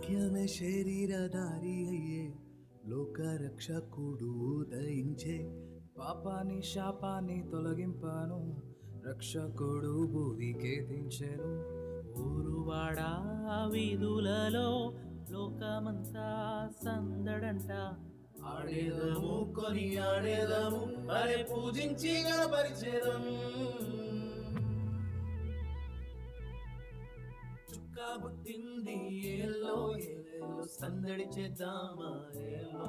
వాక్యమే శరీరధారి అయ్యే లోక రక్షకుడు ఉదయించే. పాపాని శాపాన్ని తొలగింపాను రక్షకుడు భూమికే దించెను ఊరువాడా వీధులలో లోకమంతా సందడంట. ఆడేదము కొని ఆడేదము అరే పూజించి గణపరిచేదము చుక్క పుట్టింది ఏలో సందడి చేద్దామా ఏలో.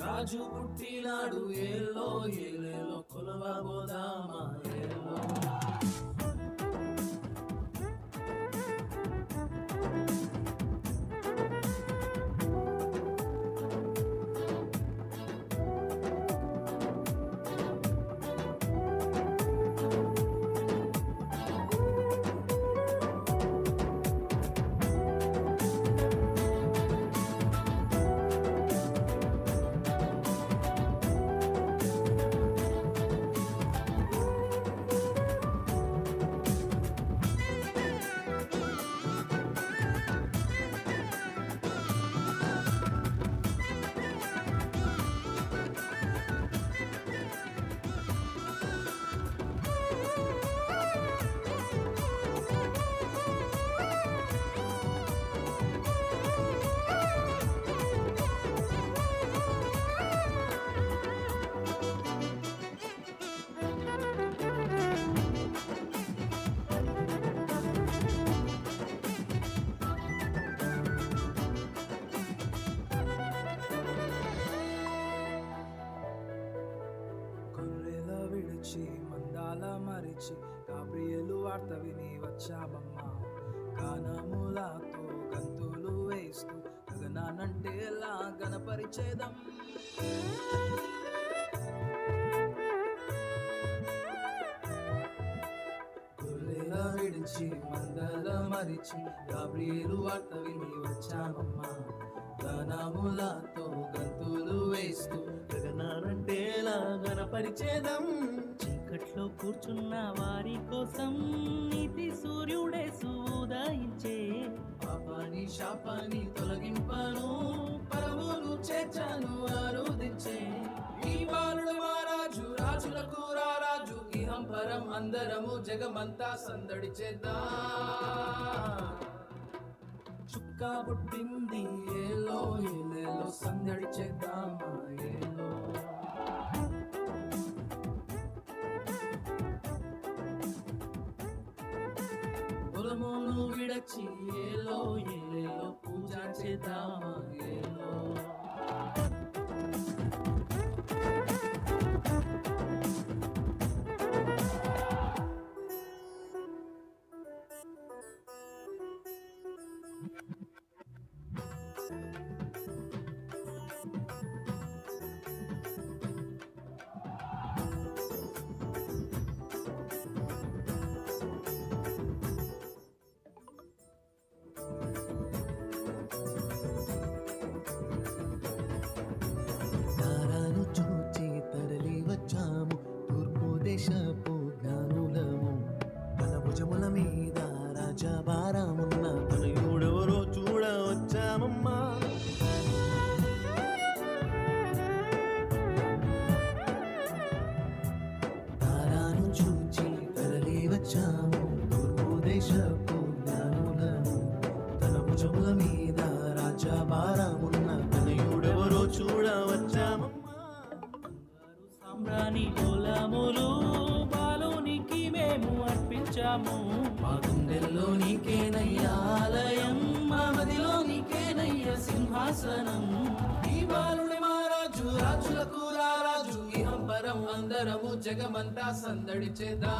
రాజు పుట్టినాడు ఏలో ఏలేలో కొలవబోదామా ఏలో. నుంచి గాబ్రియలు వార్త విని వచ్చామమ్మా గానములతో గంతులు వేస్తూ గగనానంటే ఎలా గణపరిచేదం? విడిచి మందల మరిచి గాబ్రియలు వార్త విని వచ్చామమ్మా గానములతో గంతులు వేస్తూ గగనానంటేలా గణపరిచేదం? చీకట్లో కూర్చున్న వారి కోసం నీతి సూర్యుడే ఉదయించే పాపాని శాపాని తొలగింపను పరమును చేర్చాను ఆరోధించే. ఈ బాలుడు మహారాజు రాజులకు రారాజు ఇహం పరం అందరము జగమంతా సందడి చేద్దా. చుక్క పుట్టింది ఏలో ఏలేలో సందడి చేద్దామా ఏలో విడచి ఏలో ఏలో పూజ చేద్దామా ఏలో? వచ్చాము తూర్పు దేశపు జ్ఞానులము తన భుజముల మీద రాజభారమున్న తనయుడెవరో చూడ వచ్చామమ్మా సాంబ్రాణి గోలములు బాలునికి మేము అర్పించాము. మా గుండెల్లో నీకేనయ్యా ఆలయం మా మదిలో నీకేనయ్యా సింహాసనం. ఇహం అందరము జగమంతా సందడి చేదా.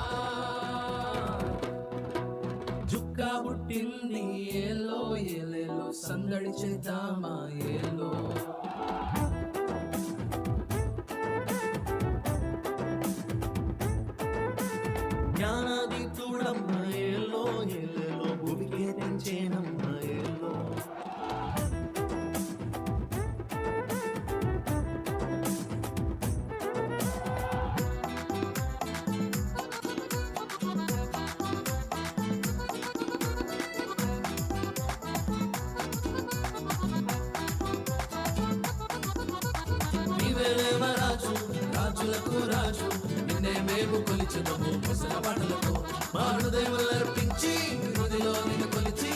జుక్క పుట్టింది ఏలో ఏలేలో సందడి చేద్దామా ఏలో. రాజు నిన్నే మేము కొలిచినము ముసల పాటలతో మా హృదయం అర్పించి హృదిలో నిన్ను కొలిచి